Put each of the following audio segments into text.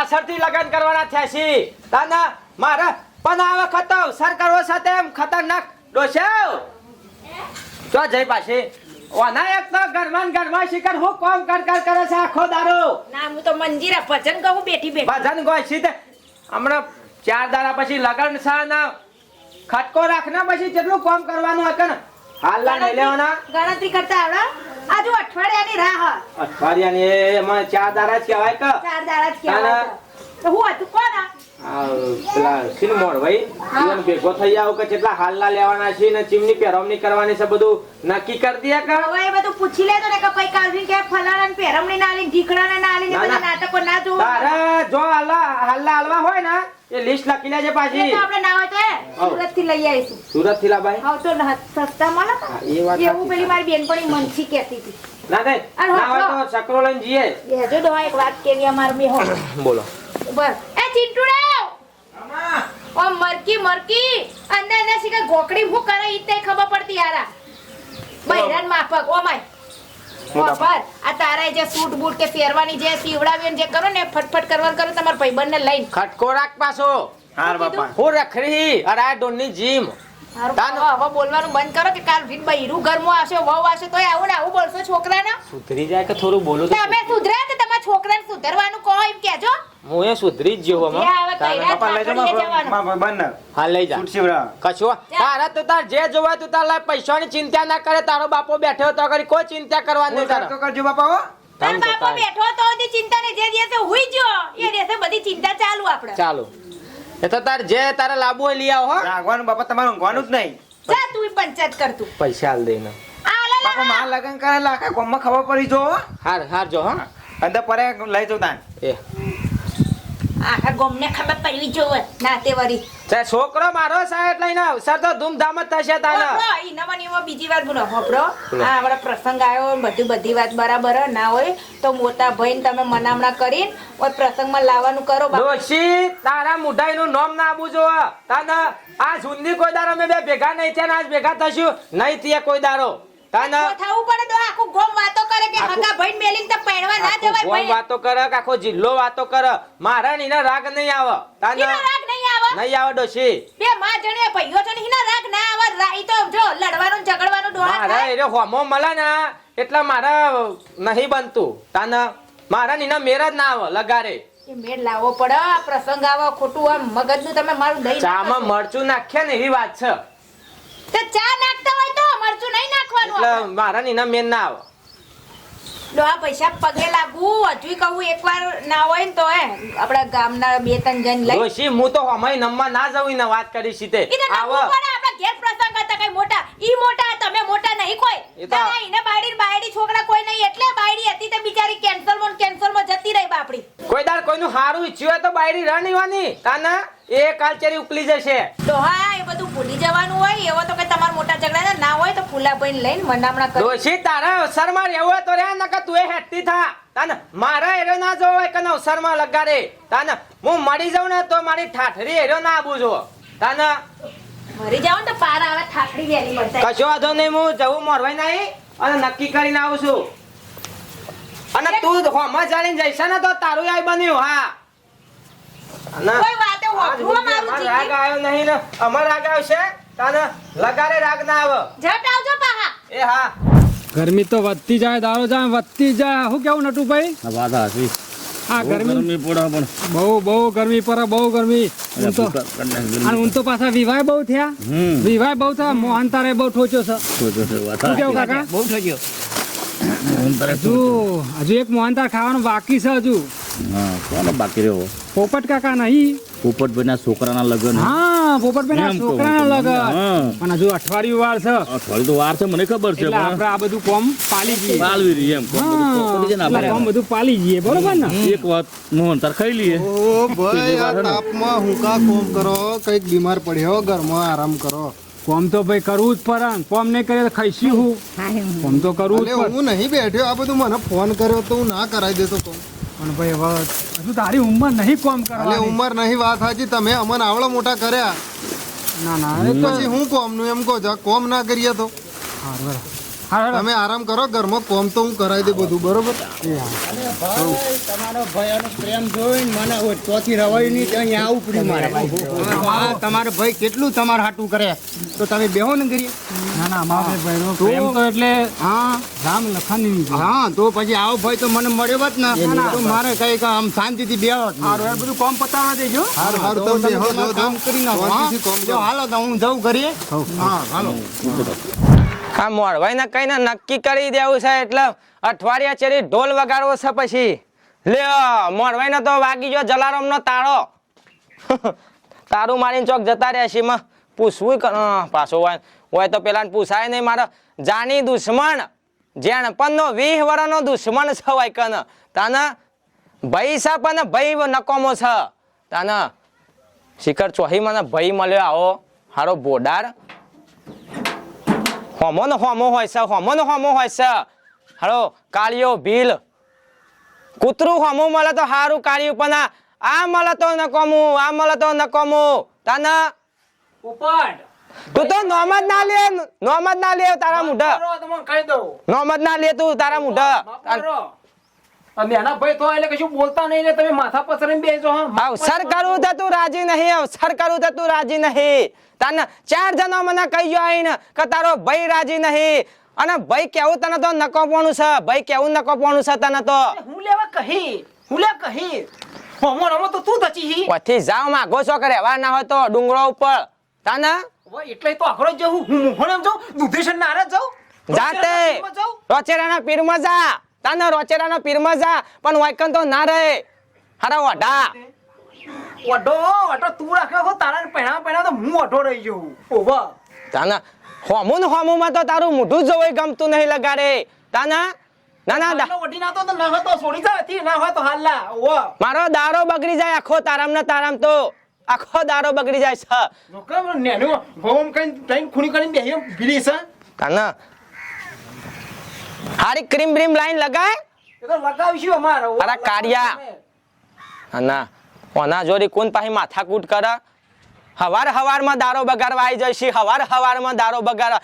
પાછળથી લગ્ન કરવાના થયા છે તાના મારે પણ આ વખત અવસર કરવો સાથે એમ ખતરનાક ડોસ્યો તો જઈ પાસે ઓના એક તો ગરમાન ગરમા શિકર હું કોમ કર કર કરે છે આખો દારો. ના હું તો મંજીરા ભજન કહું બેઠી બેઠી. ભજન ગોય છે તે હમણાં ચાર દાડા પછી લગન છે ના ખટકો રાખના પછી કેટલું કોમ કરવાનું હતું હાલ હાલના નહીં લેવાના. ગણતરી કરતા આવડે? આજુ અઠવાડિયાની રાહ અઠવાડિયાની એમાં ચાર દાડા જ કહેવાય કે ચાર દાડા જ કહેવાય તો. હું હતું કોણ આ? આ પેલા સિનમોર ભાઈ ઈવન ભેગો થઈ આવો કે કેટલા હાલના લેવાના છે ને ચીમની પહેરવણી કરવાની છે બધું નક્કી કરી દે કે હવે એ બધું પૂછી લેજો ને કે કઈ કાલથી કે ફલાણા ને પેરમણી ના આલી ઢીકણા ના ના, બધા ના. નાટકો ના જોવો તારે જો હાલના હાલવા હોય ને એ લિસ્ટ લખી લેજે એ પાછી તો આપણે ના હોય તો સુરતથી લઈ આવીશું. સુરતથી લાભાઈ? હા તો ન- સસ્તા મળે એ વાત એવું પેલી મારી બેનપણી મનસી કહેતી હતી. ના દે ના હોય તો સકરો લઈને જઈએ. જો દો એક વાત કેવી અમાર મે હો. બોલો. બસ. એ ચિંટુડા! ઓ મરકી મરકી! અંદર અંદર શીખા ગોકડી હું કરે ઈ તે ખબર પડતી યારા. બૈરાન માફક. Oh my. આ તારા જે સૂટ બૂટ કે શેરવાની જે સીવડાવી જે કરો ને ફટફટ કરવાનું કરો તમારા ભાઈબંધને લઈને. ખટકો રાખ પાછો. હાર બાપા. હું રખડી અરે આ ડોનની જીમ. હવે હવે બોલવાનું બંધ કરો કે કાલ ભીન બૈરું ઘરમાં આવશે વહુ આવશે તોય આવું ને આવું બોલશો છોકરાને? સુધરી જાય કે થોડું બોલું તો તમે સુધરે તો તમારા છોકરાને સુધરવાનું કહો એમ કહેજો. હું એ સુધરી જ ગયો હમણાં. બંધ લઈ કશું તારા તો તાર જોવા તું તાર લાય પૈસાની ચિંતા ના કરે. તારો બાપો બેઠો તો કરી કોઈ ચિંતા કરવાની નહીં તારે. કરજો બાપા હો. તાર બાપો બેઠો તો ચિંતા ને જે દિવસે હુઈ ગયો એ દિવસે બધી ચિંતા ચાલુ આપણે ચાલો. એ તો તાર જે તારે લાબુ હોય લઈ આવો હો. રાગવાનું બાપા તમારે ઊંઘવાનું જ નહીં. જા તું પંચાયત કર તું. પૈસા આલ દઈને આ લે લે બાપા માર લગન કરેલા આખા ગામમાં ખબર પડી જો હાર હાર જો હા. અંદર પરે લઈ જો તાન એ. આખા ગોમને ખબર પડવી જોઈએ ના તે વરી તે છોકરો મારો સાહેબ લઈને અવસર તો ધૂમધામ જ થશે બીજી વાત બોલો. આ આપણા પ્રસંગ આવ્યો બધું બધી વાત બરાબર ના હોય તો મોટા ભાઈને તમે મનામણા કરીને પ્રસંગમાં લાવવાનું કરો ડોશી તારા મુઢાઈનું નામ ના આપું જો. તાને આ જૂની કોઈ દારો અમે બે ભેગા નહીં થયા આજ ભેગા થશું. નહીં થયા કોઈ દારો તાને થવું પડે તો આખું ગોમ વાતો કરે કે હગા ભાઈને મેલીને તો પહેરવા ના જવાય ગોમ વાતો કરે કે આખો જિલ્લો વાતો કરે. મારા રાગ નહીં આવે. તાને રાગ નહીં આવે? નહીં આવે ડોશી. બે માં જણે ભાઈઓ છે ને રાગ ના આવે. ઈ તો જો લડવાનું ને ઝઘડવાનું મારા થાય. હોમો મળે ને એટલે મારા નહીં બનતું. તાને મારા નીના મેરા જ ના આવે લગારે. મેળ લાવવો પડે પ્રસંગ આવો ખોટું આમ મગજનું તમે મારું દહીં ચામાં મરચું નાખ્યા ને એવી વાત છે. તો ચા નાખતા હોય તો મરચું નહીં નાખવાનું એટલે. મારા ને આવો. ડોહા પૈસા પગે લાગુ હજુ કહું એકવાર ના હોય ને તો હે આપડા ગામના બે ત્રણ જણ લઈ. ડોશી હું તો હમાઈ નમવા ના જવું ને વાત કરી સીતે આવો. આપડા ઘેર પ્રસંગ હતા કઈ મોટા. ઈ મોટા તમે મોટા નહીં કોઈ. તારા ઈને બાયડી બાયડી છોકરા કોઈ નહીં. એટલે બાયડી હતી તે બિચારી કેન્સરમાં કેન્સરમાં જતી રહી બાપડી. કોઈ દાડ કોઈનું હારું ઈચ્છ્યું હોય તો બાયડી રણવાની કાના એ કાલચેરી ઉકલી જશે. ડોહા એ બધું ભૂલી જવાનું હોય એવો તો કે તમાર મોટા ઝઘડા ના હોય તો ફૂલાભાઈ લઈને મંડામણા કરી. દોશી તારા અવસરમાં રહેવું તો રે નકર તું એ હેઠતી થા. તાને મારા એરો ના જોવો કે અવસરમાં લગાડે. તાને હું મરી જાઉં ને તો મારી ઠાઠરી એરો ના આબુ જો તાને મરી જાઉં તો પાર આવે ઠાઠરી વેલી મળતા. કશો વાંધો નહીં હું જવું મોરવાઈ નહીં અને નક્કી કરીને આવું છું. અને તું હોમાં જાણીને જઈશ ને તો તારું આય બન્યું હા. કોઈ વાતે આજ મારું ને અમાર રાગ આવશે. તાને લગાડે રાગ ના આવે. જટ આવજો પાહા. એ હા. ગરમી તો વધતી જાય દારો જાય વધતી જાય. શું કેવું નટુભાઈ? આ વાત હાચી. આ ગરમી ગરમી પડે પણ. બહુ બહુ ગરમી પર બહુ ગરમી. હું તો. અને પાછા વિવાહ બહુ થયા. વિવાહ બહુ થયા. મોહન તારે બહુ ઠોચ્યો છે. વાત શું કેવું કાકા? બહુ તારે હજુ હજુ એક મોહન તાર ખાવાનું બાકી છે હજુ. હા કોનો બાકી રહ્યો? પોપટ કાકા નહીં. પોપટભાઈના છોકરાના લગ્ન. હા. પોપટભાઈ એમ કહું છોકરાના છું. લગન. હા. પણ હજુ અઠવાડિયું વાર છે. અઠવાડિયું તો વાર છે મને ખબર છે આપણે આ બધું કોમ પાલી જઈએ. પાલવી રહી એમ. કોમ બધું હા પતી જાય ને એટલે કોમ આપણે. બધું પાલી જઈએ બરોબર ને? એક વાત મોહન તાર ખાઈ લઈએ. ઓ ભાઈ આ વાર હે ને? તાપમાં હું કોમ કરો? કંઈક બીમાર પડ્યો ઘરમાં આરામ કરો. કોમ તો ભાઈ કરવું જ પડે કોમ નહીં કરીએ તો ખાઈશી હું. કોમ તો કરવું જ હું નહીં બેઠ્યો આ બધું મને ફોન કર્યો તો હું ના કરાવી દેતો કોમ. પણ ભાઈ હવે હજુ તારી ઉંમર નહીં કોમ કરે ઉંમર નહીં વાત સાચી. તમે અમને આવડો મોટા કર્યા. ના ના પછી હું કોમનું એમ કહો કોમ ના કરીએ તો? હા બરાબર. તમે આરામ કરો ઘરમાં કોમ તો હું કરાવી દે બધું બરોબર? તમારો ભાઈ અને પ્રેમ જોઈને મને ચોથી રવાય નહીં ત્યાં અહીંયા આવું પડ્યું મારે. હા તમારો ભાઈ કેટલું તમારે હાટું કરે? તો તમે બેહો ને કરીએ ના ના અમારો ભાઈનો પ્રેમ તો એટલે હા. રામ લખાની હા તો પછી આવો ભાઈ તો મને મળ્યો હોત ને તો મારે કંઈક આમ શાંતિથી બેહો સારું એ બધું કોમ પતાવવા દેજો. હારું હારું તમે બેહો જો જો. કામ કરી નાખો. જો હાલો તો હું જઉં કરીએ હા હાલો. આ મોડવાઈને કઈને નક્કી કરી દેવું છે એટલે અઠવાડિયા ચેરી ઢોલ વગાડવો છે પછી. લે મોડવાઈને તો વાગી ગયો જલારામનો તાળો. તારું મારીને ચોક જતા રહ્યા છીએ પૂછવું પાછો હોય. તો પેલા પૂછાય નહીં મારો. જાની દુશ્મન, જેણ પણ વીહ વર્ષનો દુશ્મન છે હોય કન. તાને ભાઈ છે પણ ભાઈ નકોમો છે. તાને શિખર ચોહી મને ભાઈ મળ્યો આવો. હારો બોડાર હોમો ને હોમો હોય છે હોમો ને હોમો હોય છે. હાલો કાળિયો ભીલ. કૂતરું હોમું મળે તો હારું કાળિયું પણ આ- મળે તો નકોમું આ મળે તો નકોમું. તાના? ઉપડ. તું તો નોમ જ ના લે નોમ જ ના લે તારા મુઢા. કરો તમને કહી દઉં. નોમ જ ના લે તું તારા મુઢા. કરો. એના ભાઈ તો એટલે કશું બોલતા નહીં ને તમે માથા પસરીને બેસો હા. અવસર કરવું તો તું રાજી નહીં અવસર કરવું તો તું રાજી નહીં. તને ચાર જણો મને કહી ગયો આઈને કે તારો ભાઈ રાજી નહીં. અને ભાઈ કેવું તને તો નકોપવાનું છે? ભાઈ કેવું નકોપવાનું છે તને તો? હું લેવા કહી? હું લે કહી? હોમો રમો તો તું દચી હી. પછી જાવમાં ગોસો કરે રહેવા ના હોય તો ડુંગરો ઉપર. તને? હવે એટલે તો આખરો જ હું હું મોહણ એમ જાઉં દુધેશન નારા જાઉં? જાતે. રોચેરાના પીરમાં જા. તને રોચેરાના પીરમાં જા. પણ વાયકન તો ના રહે. હરા વઢા. ઓઢો ઓઢો તું રાખે હો તારા પહેણા પહેણા તો હું ઓઢો રહી જઉં ઓવા તાના હોમું હોમું તો તારું મોઢું જોવું ગમતું નહીં લગાડે. તાના ના ના દા- ઓઢી ના તો ના હતો તો છોડી જા હતી ના હોય તો હાલ્લા ઓ મારો દારો બગડી જાય આખો તારામ ને તારામ તો. આખો દારો બગડી જાય છે. નોકરા નેનો હોમ કઈ કઈ ખૂણી કરીને બેહી ભીલી છે તાના હારી ક્રીમ બ્રીમ લાઈન લગાય. એ તો લગાવીશું અમારે. અરે કાળિયા. ના ઓના જોરી કોણ પાહી માથાકૂટ કરે? હવાર હવારમાં દારો બગાડવા આવી જાય છે હવાર હવારમાં દારો બગાડ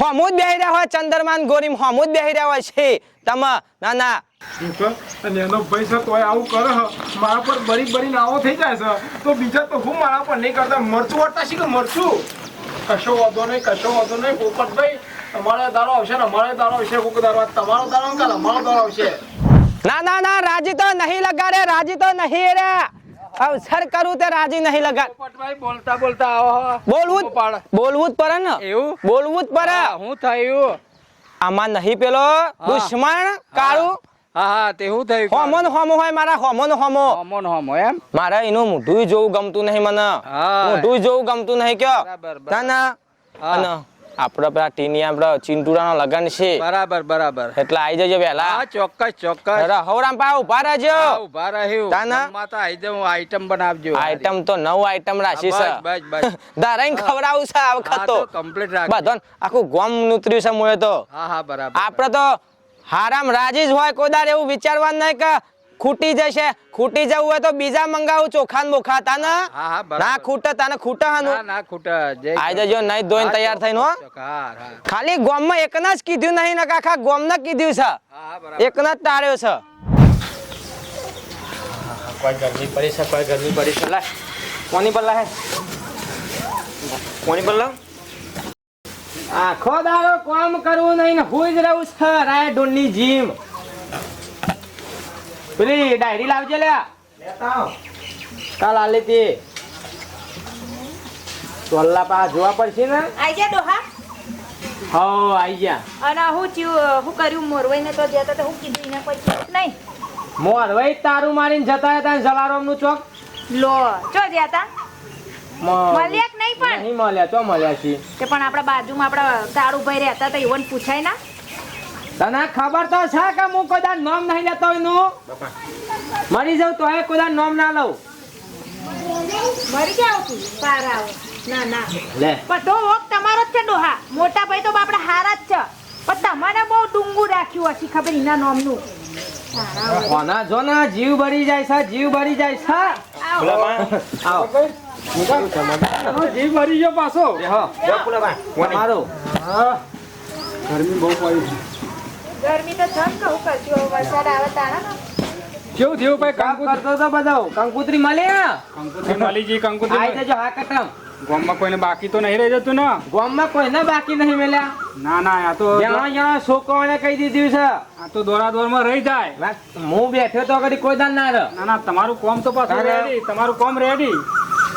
હોમું જ બેહી રહ્યા હોય ચંદ્રમાન ગોરીમ હોમું જ બેહી રહ્યા હોય છે. તમે ના ના. અને એનો ભાઈ છે તોય આવું કરે મારા પર બરી બરીને આવો થઈ જાય છે. તો બીજા તો હું મારા પર નહીં કરતા. મરચું મરચું? કશો વાંધો નહીં કશો વાંધો નહીં. પોપટભાઈ તમારે દારો આવશે ને અમારે દારો આવશે. કોક દારો તમારો દારો કાલ અમારો દારો આવશે. ના ના ના રાજી તો નહીં લગાડે રાજી તો નહીં રે. અવસર કરું તે રાજી નહીં લગા. પોપટભાઈ બોલતા બોલતા આવો બોલવું બોલવું જ પડે ને. એવું? બોલવું જ પડે. હું થયું? આમાં નહીં પેલો દુશ્મન કાળું. હા હા તે હું થયું? હોમો ને હોમો હોય મારા હોમો ને હોમો. હોમો હોમો એમ? મારે એનું મોઢું જોવું ગમતું નહીં મને. મોઢું જોવું ગમતું નહીં કયો. ના આપડે પેલા ટીની આપડે ચિંટુરાનો લગન છે. બરાબર બરાબર. એટલે આવી જજો પેલા હા ચોક્કસ ચોક્કસ. હવરામ પા ઊભા રહેજો. ઊભા રહ્યો. તાના? માતા આઈ જાઉં આઈટમ બનાવજો. આઈટમ તો નવ આઈટમ રાખી છે. બસ, બસ, બસ. ધારાઈને ખવડાવું છે આ વખત તો તો. કમ્પ્લીટ રાખ બધન આખું ગોમ નુત્રી છે મોય તો. હા હા બરાબર આપડે તો હારામ રાજી જ હોય કોદાર એવું વિચારવા નહીં કે ખૂટી જશે. ખૂટી જવું હોય તો બીજા મંગાવું ચોખા ને બોખા તાને હા, હા, બરાબર. ના ખૂટે તાને ખૂટે ના હાનું. ના ખૂટે. આઈ જજો નહીં ધોઈને તૈયાર થઈને હો. ચોક્કસ, હા હા. ખાલી ગોમમાં એકના જ કીધું નહીં ને આખા ગોમને કીધું છે. હા હા એકના જ ટાળ્યો છે. કોઈ ગરમી પડી છે કોઈ ગરમી પડી છે. લાય કોની પર લાય? કોની પર લાવ? આખો દાડો કામ કરવું નહીં ને હું જ રહું છે રાય ડોલની જીમ. પેલી ડાયરી લાવજે લે કાલ આલી તી ચોલ્લા પા જોવા પડશે ને? આઈ જા ડોહા. હો આઈ જા. અને હું ચિયું હું કર્યું મોરવાઈને તો જતા તો હું કીધું એને કોઈ નહીં? મોરવાઈ તારું મારીને જતા હતા જલારામનું ચોક? લો ચો જતા મળ્યા કે નહીં પણ? નહીં મળ્યા તો મળ્યા છીએ? પણ આપણા બાજુમાં આપણા કાળુભાઈ રહેતા હતા એવન પૂછાય ના? તને ખબર તો છે કે હું કોઈ દાડ નામ નહીં લેતો એનું? મરી જાઉં તો એ કોઈ દાડ નામ ના લઉં. મરી જાવ તું. પાર ના ના. લે. તો વોક તમારો જ છે ડોહા. મોટા ભાઈ તો આપણા હારા જ છે. પણ તમારે બહુ ડુંગું રાખ્યું હશે ખબર એના નામનું. કોના? જો ને જીવ બળી જાય છે જીવ બળી જાય છે. આવો. આવો. જીવ ભરી ગયો પાછો. તમારું. ગરમી બહુ પડી છે. ગરમી તો થન કહું કરશું વરસાદ આવે તારા કેવું થયું ભાઈ કામ કરતો તો બતાવો કંકુતરી મળી કંકુતરી મળી જઈ આઈ જજો હા કટમ ગોમમાં કોઈને બાકી તો નહીં રહી જતું ને? ગોમમાં કોઈને બાકી નહીં મળ્યા. ના ના આ તો જણા જણા છોકરાઓને કહી દીધું છે. આ તો દોરમાં રહી જાય. હું બેઠો તો કદી કોઈ દાન ના રહે. ના ના તમારું કોમ તો પાછું ના, ના. રેડી તમારું કોમ રેડી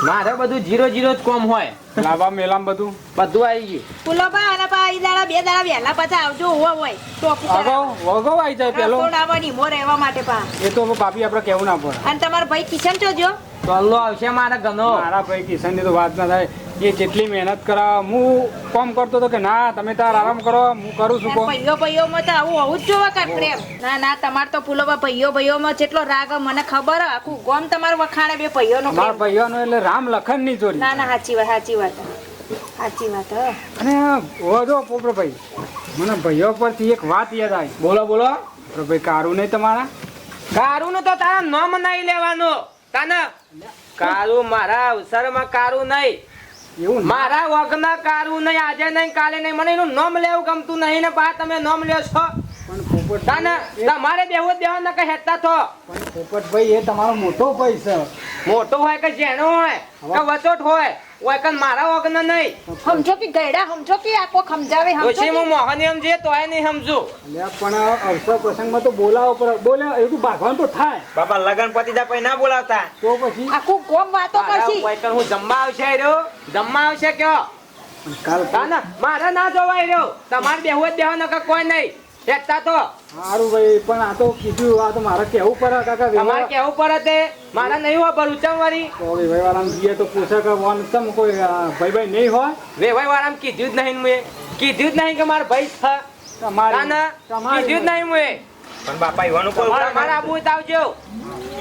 મારે બધું જીરો જીરો જ કોમ હોય. લાવા મેલામ બધું? બધું આવી ગયું. પુલો બા અને પા ઈ દાડા બે દાડા વહેલા પાછા આવજો હોવા હોય. તો અગાઉ અગાઉ આવી જાય પેલો. આવવાની મો રહેવા માટે પા. એ તો ભાભી આપણે કેવું ના પડે. અને તમારો ભાઈ કિશન છો જો ચોલ્લો આવશે મારા ગનો મારા ભાઈ કિશનની તો વાત ના થાય. એ જેટલી મહેનત કરા હું કોમ કરતો હતો કે ના તમે તાર આરામ કરો હું કરું છું ભાઈઓ ભાઈઓ માં તો આવું હોવું જ જોવા કર પ્રેમ. ના ના તમાર તો બા ભાઈઓ ભાઈઓ માં જેટલો રાગ મને ખબર હે. આખું ગોમ તમારું વખાણે બે ભાઈઓ નો મારા ભાઈઓનો એટલે રામ લખનની જોડી ના ના સાચી વાત સાચી વાત. સાચી વાત અને ઓજો વધો પોપડભાઈ મને ભાઈઓ પરથી એક વાત યાદ આવી. બોલો બોલો. ભાઈ કારું નહીં તમારા? કારું નું તો તારા ન નહીં લેવાનું. તાને? કારું મારા અવસરમાં કારું નહીં. એવું મારા વગના કારું નહીં આજે નહીં કાલે નહીં મને એનું નામ લેવું ગમતું નહીં ને પા તમે નામ લ્યો છો. તમારે દેવું દેવા નકર હેતા તો પોપટભાઈ એ તમારો મોટો ભાઈ છે. મોટો હોય કે જેનો હોય કે વચોટ હોય? હોય કન મારા વગના નહીં. સમજો કે ગયડા સમજો કે આખો સમજાવે સમજો પછી હું મોહન એમ જે તોય નહીં સમજો એટલે પણ અવસર પ્રસંગમાં તો બોલાવો પર બોલે એવું ભાગવાન તો થાય. બાપા લગન પતિ જા પછી ના બોલાવતા. તો પછી? આખું કોમ વાતો કરશી. ઓય કન હું જમવા આવશે રહ્યો? જમવા આવશે કયો? કાલ તાને મારે ના જોવાય રહ્યો. તમારે બેહો જ દેવા નકર કોઈ નહીં. હેતા તો. સારું ભાઈ પણ આ તો કીધું આ તો મારે કેવું પડે કાકા તમારે કેવું પડે તે. મારે નહીં હોય ભરું ચમ વળી. તો વ્યવહાર જઈએ તો પૂછે કે વન તમ કોઈ ભાઈ ભાઈ નહીં હોય? કીધું જ નહીં મેં કીધું જ નહીં કે મારા ભાઈ છે. તમારી કીધું જ નહીં મેં પણ બાપા ઈવન ઉપર મારે મારે આબુ આવજો.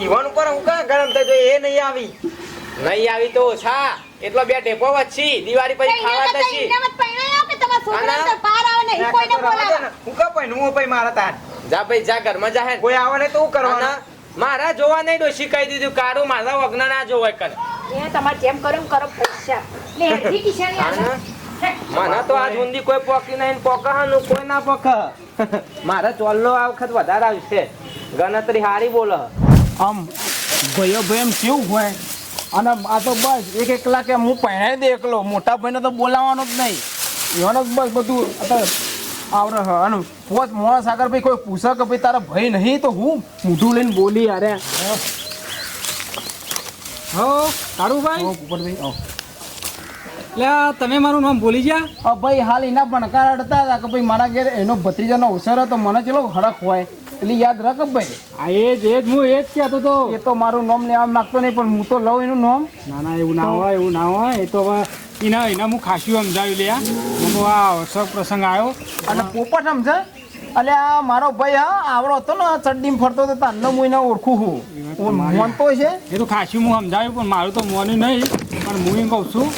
ઈવન ઉપર હું કા ગરમ થઈ જાય એ નહીં આવી. નહીં આવી તો ઓછા. એટલો બે ટેપો વચ્ચી દિવાળી પછી ખાવા દશી કે? તો પાર આવે બોલાવે. હું કા પછી મારા તાન. જા ભાઈ જા ઘરમાં જા હે કોઈ આવે ને તો હું કરવાના? મારા જોવા નહીં ડોશી કહી દીધું કારું મારા વગના ના જોવાય કર. એ તમારે જેમ કરો એમ કરો પૈસા ને હેઠી કિશાની આના? આના મને તો આજ ઊંધી કોઈ પોકી નહીં પોકાનું કોઈ ના પોક મારા ચોલ્લો આ વખત વધારે આવશે. ગણતરી હારી બોલો. આમ ભાઈઓ ભાઈ એમ કેવું હોય? અને આ તો બસ એક એક કલાકે હું પહેણાઈ દે એકલો. મોટા ભાઈને તો બોલાવવાનો જ નહીં. એનો બસ બધું અત્યારે આવડે હ. અને પોત મોડા સાગર ભાઈ કોઈ પૂછે કે ભાઈ તારા ભાઈ નહીં તો હું મોઢું લઈને બોલી અરે હો તારું ભાઈ? પોપટભાઈ લે તમે મારું નામ બોલી ગયા? ભાઈ હાલ એના ભણકાર અડતા હતા કે ભાઈ મારા ઘેર એનો ભત્રીજાનો અવસર હતો મને ચલો હડક હોય. એટલે યાદ રાખ ભાઈ. આ એ જ એ જ હું એ જ કહેતો તો એ તો મારું નામ લેવા માંગતો નહીં પણ હું તો લઉં એનું નામ. ના ના એવું ના હોય એવું ના હોય. એ તો હવે એના એના હું ખાસ્યું સમજાવી લે આ અવસર પ્રસંગ આવ્યો. અને પોપટ સમજે એટલે આ મારો ભાઈ હા આવડો હતો ને ચડ્ડી ફરતો હતો તારનો હું. એને ઓળખું છું મોનતો છે. એ તો ખાસી હું સમજાવ્યું પણ મારું તો મોનું નહીં પણ હું એમ કહું છું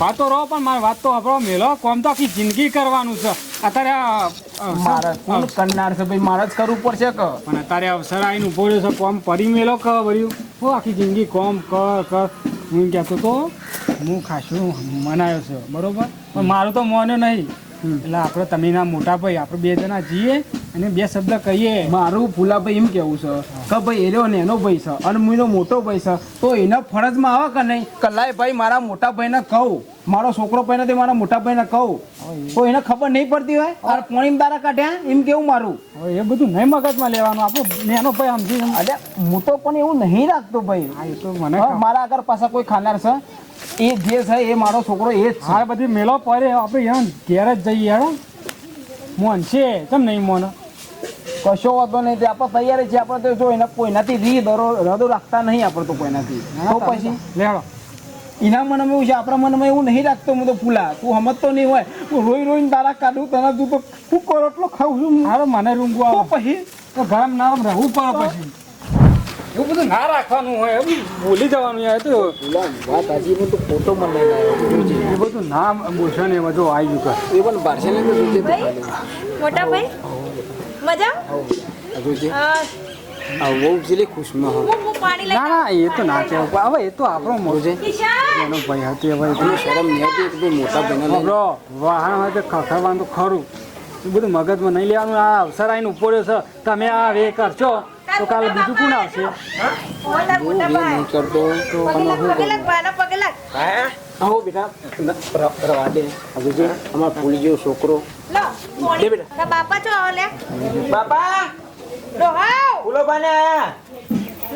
વાત તો રહો પણ મારી વાત તો આપણો મેલો કોમ તો આખી જિંદગી કરવાનું છે. અત્યારે અવસર- કોણ કરનાર છે ભાઈ? મારે જ કરવું પડશે કે? પણ અત્યારે અવસર આવીને ઊભો રહ્યો છે કોમ પરી મેલો કહ વર્યું હો આખી જિંદગી કોમ કર કર. હું કહેતો તો હું ખાસું મનાયો છે બરોબર? પણ મારું તો મોનો નહીં. એટલે આપણે તમે ના મોટા ભાઈ આપણે બે જણા જઈએ અને બે શબ્દ કહીએ. મારું ફૂલાભાઈ એમ કેવું છે? કે ભાઈ એનો નેનો ભાઈ છે અને હું એનો મોટો ભાઈ છે. તો એના ફરજમાં આવે કે નહીં? કલાય ભાઈ મારા મોટા ભાઈને કહું. મારો છોકરો ભાઈને નથી મારા મોટા ભાઈને કહું. તો એને ખબર નહીં પડતી હોય? અને પોણી દારા કાઢ્યા? એમ કેવું મારું? એ બધું નહીં મગજમાં લેવાનું. આપણો નેનો ભાઈ સમજી. અરે મોટો પણ એવું નહીં રાખતો ભાઈ. એ તો મને મારા આગળ પાછા કોઈ ખાનાર છે? એ જે છે એ મારો છોકરો એ જ છે. બધી મેલો પડે. આપણે યાર ઘેર જ જઈએ હેડો. મોન છે. કેમ નહીં મોન? કશો વાંધો નહીં. આપણે તૈયાર છે. આપણે તો જો એના કોઈનાથી રી દરો રદો રાખતા નહીં આપણે તો કોઈનાથી. તો પછી? લેડો એના મનમાં એવું છે. આપણા મનમાં એવું નહીં રાખતો હું તો ફૂલા. તું સમજતો નહીં હોય. હું રોઈ રોઈને તારા કાઢું તને તું તો ફૂકો કરો એટલો ખાઉં છું મારે મને રૂંગવા પછી? તો ગરમ નરમ રહેવું પડે પછી. એવું બધું ના રાખવાનું હોય એમ ભૂલી જવાનું યાર એ તો વાત હજી હું તો ફોટો લઈને આવ્યો એ બધું ના બોલશે ને એમાં જો આવી ગયું કર. એ પણ બારશે ને મોટા ભાઈ મજા? ખુશમાં પાણી ના ના એ તો ના કહેવું હવે એ તો આપણો મોજે છે. એનો ભાઈ હતી હવે શરમ નહીં આવતી કે ભાઈ મોટા વાહન હોય તો ખખડવાનું તો ખરું. એ બધું મગજમાં નહીં લેવાનું. આ અવસર આવીને ઉપડ્યો છે. તમે આ વે કરશો. તો કાલ બીજું કોણ આવશે? આવો બેટા. રવા દે હવે જો અમાર ફૂલી જેવો છોકરો. લો તાર બાપા! ચો આવો લે બાપા ડોહાવ ફૂલો પાને આયા?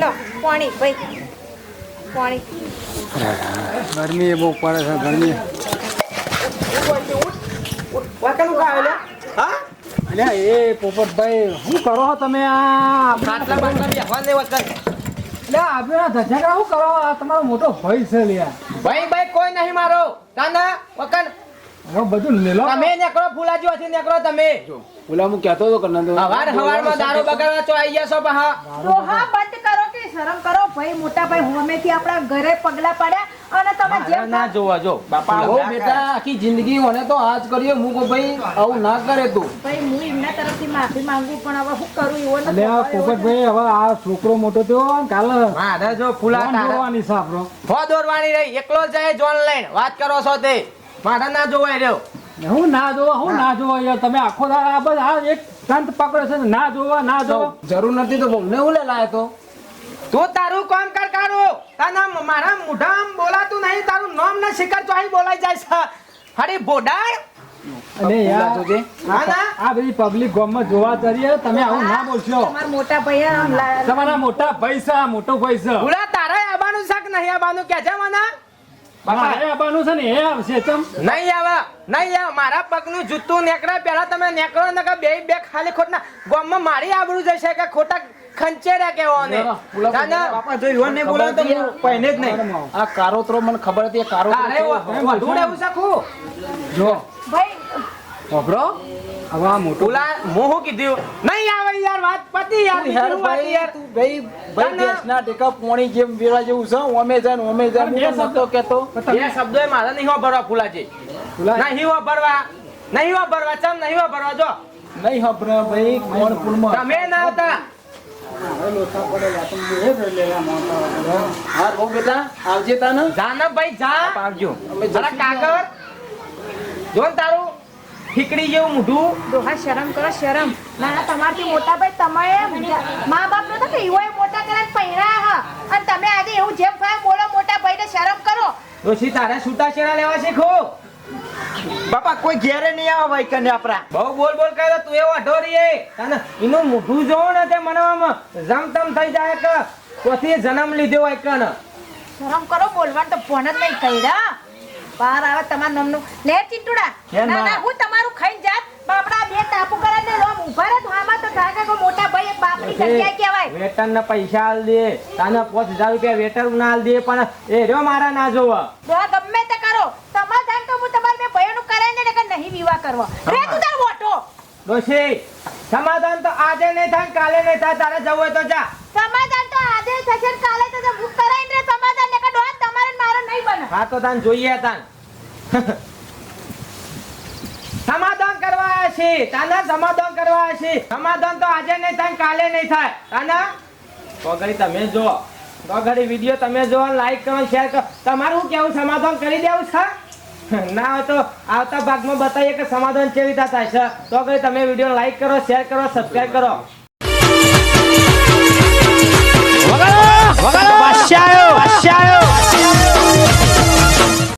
લો પાણી ભાઈ પાણી ગરમી બહુ પડે છે ગરમી. વાકનું કાવે લે. અલ્યા એ પોપટભાઈ શું કરો તમે આ? ખાટલા બાટલા બેહવા લેવા વખત એટલે આપ્યો ના ધજાગરા શું કરો? આ તમારો મોટો હોય છે લ્યા ભાઈ ભાઈ કોઈ નહીં મારો. તાના વકન હવે બધું લેલો. તમે નીકળો ફૂલાજી વાથી નીકળો તમે. ફૂલા હું કહેતો હતો કનંદો હવાર હવારમાં દારૂ બગાડવા ચો આઈ ગયા છો પહા. ડોહા બંધ કરો શરમ કરો. ભાઈ મોટા ભાઈ હોમેથી આપણા ઘરે પગલા પડ્યા અને તમે જે ના જોવા જો. બાપા આવો બેટા આખી જિંદગી મને તો આજ કર્યો. હું કો ભાઈ આવું ના કરે તું. ભાઈ હું એમના તરફથી માફી માંગુ પણ હવે હું કરું એવો નથી. પોપટ ભાઈ હવે આ છોકરો મોટો થયો ને કાલે મારે જો ફૂલા દોરવાની છે આપણો. હો દોરવાની રહી એકલો જાય જોન લઈને વાત કરો છો તે. મારા ના જોવાય રહ્યો. હું ના જોવા હું ના જોવા યાર. તમે આખો દાડો આ બસ આ એક તંત પકડે છે ના જોવા ના જોવા. જરૂર નથી તો બહુને હું લે લાયો તો. તું તારું કામ કર કાઢું તાના મારા મુઢામ બોલાતું નહીં. તારું નામ ને શિખર ચોહી બોલાઈ જાય છે. હરી બોડાય અને યાર જોજે. ના ના. આ બધી પબ્લિક ગામમાં જોવા તરીએ તમે આવું ના બોલશો. તમારા મોટા ભાઈ તમારા મોટા પૈસા મોટો પૈસા ભૂલા તારે આબાનું શાક નહીં આબાનું. કે છે મને મારે આવવાનું છે ને એ આવશે નહીં આવે નહીં આવે. મારા પગનું જૂતું નેકળે પહેલા તમે નેકળો ને કે બે બે ખાલી ખોટના. ગામમાં મારી આબરૂ જશે કે ખોટા ખંચેરા કેવો ના, ના. બાપા જો ઈવન ને બોલાવે તો પહેને જ નહીં. આ કારોતરો મને ખબર હતી કારોતરો તારે વધુ રહેવું શકું જો. ભાઈ વાપરો હવે આ મોટો ભૂલા હું કીધું? નહીં આવે યાર વાત પતી યાર યાર ભાઈ યાર? તું ભાઈ ભાઈ ના, ના. દેશના ટેકા પોણી જેમ વેળા જેવું છે ઓમે જાય ઓમે જાય હું નતો એ શબ્દો મારા નહીં વાપરવા ફૂલાજી. નહીં વાપરવા નહીં વાપરવા ચમ નહીં વાપરવા જો. નહીં હબરે ભાઈ કોણ પુલમાં તમે ના આવતા હા બહુ બેટા આવજે તાને. જાનવ ભાઈ જા. આવજો અરે કાકર જો ને તારું ઠીકડી જેવું મોઢું. ડોહા શરમ કરો શરમ. ના ના તમારથી મોટા ભાઈ તમે મા બાપ નો તો એવો મોટા કરીને પહેર્યા હા. અને તમે આજે એવું જેમ ફાય બોલો મોટા ભાઈને શરમ કરો. ડોશી તારે છૂટા છેડા લેવા શીખો. બાપા કોઈ ઘેરે નહીં આવે ભાઈ કને આપણા. બહુ બોલ બોલ કરે તું એવો અઢોરી તને એનું મોઢું જોવો ને તે મનાવામાં જમતમ થઈ જાય કે કોથી જન્મ લીધો હોય કન શરમ કરો બોલવાનું તો ફોન જ નહીં કર્યા. બહાર આવે તમારા નામનું. લે ચીટુડા. ના ના? ના હું તમારું ખાઈ જાત બાપડા બે ટાપુ કરે ને રોમ ઊભા રહે આમાં તો ધાગે કો મોટા ભાઈ એક બાપની જગ્યા કહેવાય. વેતન ના પૈસા આલ દે તને પાંચ હજાર રૂપિયા વેતન ના આલ દે પણ એ રહ્યો મારા ના જોવા. ડોહા ગમે તે કરો સમાધાન તો હું તમારા બે ભાઈઓનું કરાય ને કે નહીં વિવાહ કરવો. રે તું તાર મોટો ડોશી સમાધાન તો આજે નહીં થાય કાલે નહીં થાય તારે જવું હોય તો જા. સમાધાન તો આજે થશે કાલે તો હું કરાઈને રે સમાધાન ને કે તમારે મારો નહીં બને. હા તો તાન જોઈએ તાન સમાધાન કરવા આવ્યા છે. તને સમાધાન કરવા છે. સમાધાન તો આજે નહીં થાય કાલે નહીં થાય. તને? તો ઘડી તમે જો. તો ઘડી વીડિયો તમે જો. લાઈક કરો શેર કરો. તમારું હું કેવું સમાધાન કરી દેવું છે? ના હોય તો આવતા ભાગમાં બતાવીએ કે સમાધાન કેવી રીતે થાય છે. તો ઘડી તમે વીડિયો લાઈક કરો શેર કરો સબસ્ક્રાઇબ કરો. વગાડો! વગાડો!